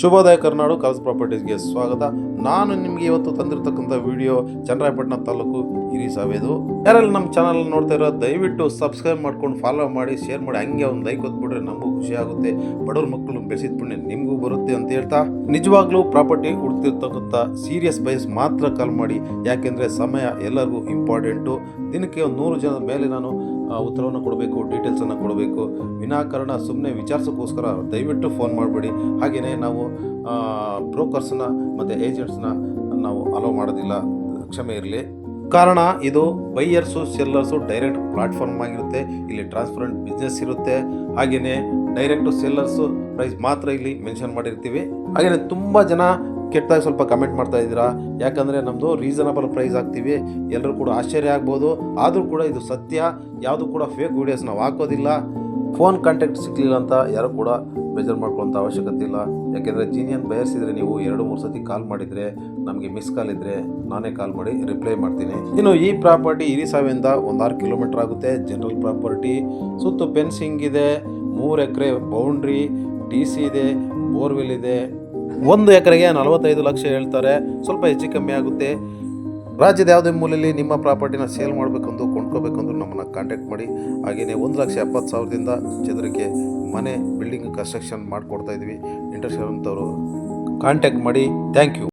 ಶುಭೋದಯ ಕರ್ನಾಡು ಕಲ್ಸ್ ಪ್ರಾಪರ್ಟೀಸ್ಗೆ ಸ್ವಾಗತ. ನಾನು ನಿಮಗೆ ಇವತ್ತು ತಂದಿರತಕ್ಕಂಥ ವಿಡಿಯೋ ಚನ್ನರಾಯಪಟ್ಟಣ ತಾಲೂಕು ಹಿರಿಸಾವೇದು ಯಾರಲ್ಲಿ ನಮ್ಮ ಚಾನಲ್ ನೋಡ್ತಾ ಇರೋ, ದಯವಿಟ್ಟು ಸಬ್ಸ್ಕ್ರೈಬ್ ಮಾಡ್ಕೊಂಡು ಫಾಲೋ ಮಾಡಿ ಶೇರ್ ಮಾಡಿ, ಹಂಗೆ ಒಂದು ಲೈಕ್ ಹೊತ್ಬಿಟ್ರೆ ನಮಗೂ ಖುಷಿ ಆಗುತ್ತೆ. ಬಡವ್ರ ಮಕ್ಕಳು ಬೆಳೆಸಿದ ಪುಣ್ಯ ನಿಮಗೂ ಬರುತ್ತೆ ಅಂತ ಹೇಳ್ತಾ. ನಿಜವಾಗ್ಲೂ ಪ್ರಾಪರ್ಟಿ ಹುಡ್ತಿರ್ತಕ್ಕಂಥ ಸೀರಿಯಸ್ ಬಯಸ್ ಮಾತ್ರ ಕಾಲ್ ಮಾಡಿ. ಯಾಕೆಂದರೆ ಸಮಯ ಎಲ್ಲರಿಗೂ ಇಂಪಾರ್ಟೆಂಟು ದಿನಕ್ಕೆ ಒಂದು ನೂರು ಜನದ ಮೇಲೆ ನಾನು ಉತ್ತರವನ್ನು ಕೊಡಬೇಕು ಡೀಟೇಲ್ಸನ್ನು ಕೊಡಬೇಕು. ವಿನಾಕಾರಣ ಸುಮ್ಮನೆ ವಿಚಾರಿಸೋಕ್ಕೋಸ್ಕರ ದಯವಿಟ್ಟು ಫೋನ್ ಮಾಡಬೇಡಿ. ಹಾಗೆಯೇ ನಾವು ಬ್ರೋಕರ್ಸನ್ನ ಮತ್ತು ಏಜೆಂಟ್ಸ್ನ ನಾವು ಅಲೋ ಮಾಡೋದಿಲ್ಲ. ಕ್ಷಮೆ ಇರಲಿ. ಕಾರಣ ಇದು ಬೈಯರ್ಸು ಸೆಲ್ಲರ್ಸು ಡೈರೆಕ್ಟ್ ಪ್ಲಾಟ್ಫಾರ್ಮ್ ಆಗಿರುತ್ತೆ. ಇಲ್ಲಿ ಟ್ರಾನ್ಸ್ಪರೆಂಟ್ ಬಿಸ್ನೆಸ್ ಇರುತ್ತೆ. ಹಾಗೆಯೇ ಡೈರೆಕ್ಟು ಸೆಲ್ಲರ್ಸು ಪ್ರೈಸ್ ಮಾತ್ರ ಇಲ್ಲಿ ಮೆನ್ಷನ್ ಮಾಡಿರ್ತೀವಿ. ಹಾಗೆಯೇ ತುಂಬ ಜನ ಕೆಟ್ಟದಾಗಿ ಸ್ವಲ್ಪ ಕಮೆಂಟ್ ಮಾಡ್ತಾ ಇದ್ದೀರಾ? ಯಾಕಂದರೆ ನಮ್ಮದು ರೀಸನಬಲ್ ಪ್ರೈಸ್ ಹಾಕ್ತೀವಿ ಎಲ್ಲರೂ ಕೂಡ ಆಶ್ಚರ್ಯ ಆಗ್ಬೋದು. ಆದರೂ ಕೂಡ ಇದು ಸತ್ಯ. ಯಾವುದು ಕೂಡ ಫೇಕ್ ವೀಡಿಯೋಸ್ ನಾವು ಹಾಕೋದಿಲ್ಲ. ಫೋನ್ ಕಾಂಟ್ಯಾಕ್ಟ್ ಸಿಗಲಿಲ್ಲ ಅಂತ ಯಾರು ಕೂಡ ಬೇಜಾರು ಮಾಡ್ಕೊಳ್ಳೋಂಥ ಅವಶ್ಯಕತೆ ಇಲ್ಲ. ಯಾಕೆಂದರೆ ಜೀನಿಯನ್ ಬಯಸಿದರೆ ನೀವು ಎರಡು, ಮೂರು ಸತಿ ಕಾಲ್ ಮಾಡಿದರೆ ನಮಗೆ ಮಿಸ್ ಕಾಲ್ ಇದ್ದರೆ ನಾನೇ ಕಾಲ್ ಮಾಡಿ ರಿಪ್ಲೈ ಮಾಡ್ತೀನಿ. ಇನ್ನು ಈ ಪ್ರಾಪರ್ಟಿ ಇರಿಸಾವಿಂದ ಒಂದು ಆರು ಕಿಲೋಮೀಟರ್ ಆಗುತ್ತೆ. ಜನರಲ್ ಪ್ರಾಪರ್ಟಿ ಸುತ್ತು ಫೆನ್ಸಿಂಗ್ ಇದೆ. ಮೂರು ಎಕರೆ ಬೌಂಡ್ರಿ ಟಿ ಸಿ ಇದೆ. ಬೋರ್ವೆಲ್ ಇದೆ. ಒಂದು ಎಕರೆಗೆ ನಲವತ್ತೈದು ಲಕ್ಷ ಹೇಳ್ತಾರೆ. ಸ್ವಲ್ಪ ಹೆಚ್ಚು ಕಮ್ಮಿ ಆಗುತ್ತೆ. ರಾಜ್ಯದ ಯಾವುದೇ ಮೂಲೆಯಲ್ಲಿ ನಿಮ್ಮ ಪ್ರಾಪರ್ಟಿನ ಸೇಲ್ ಮಾಡಬೇಕಂದು ಕೊಂಡ್ಕೋಬೇಕಂದ್ರು ನಮ್ಮನ್ನು ಕಾಂಟ್ಯಾಕ್ಟ್ ಮಾಡಿ. ಹಾಗೆಯೇ ಒಂದು ಲಕ್ಷ ಎಪ್ಪತ್ತು ಸಾವಿರದಿಂದ ಚದರಕ್ಕೆ ಮನೆ ಬಿಲ್ಡಿಂಗ್ ಕನ್ಸ್ಟ್ರಕ್ಷನ್ ಮಾಡಿಕೊಡ್ತಾ ಇದ್ವಿ ಇಂಟ್ರೆಸ್ಟ್ ಇರೋಂಥವ್ರು ಕಾಂಟ್ಯಾಕ್ಟ್ ಮಾಡಿ. Thank you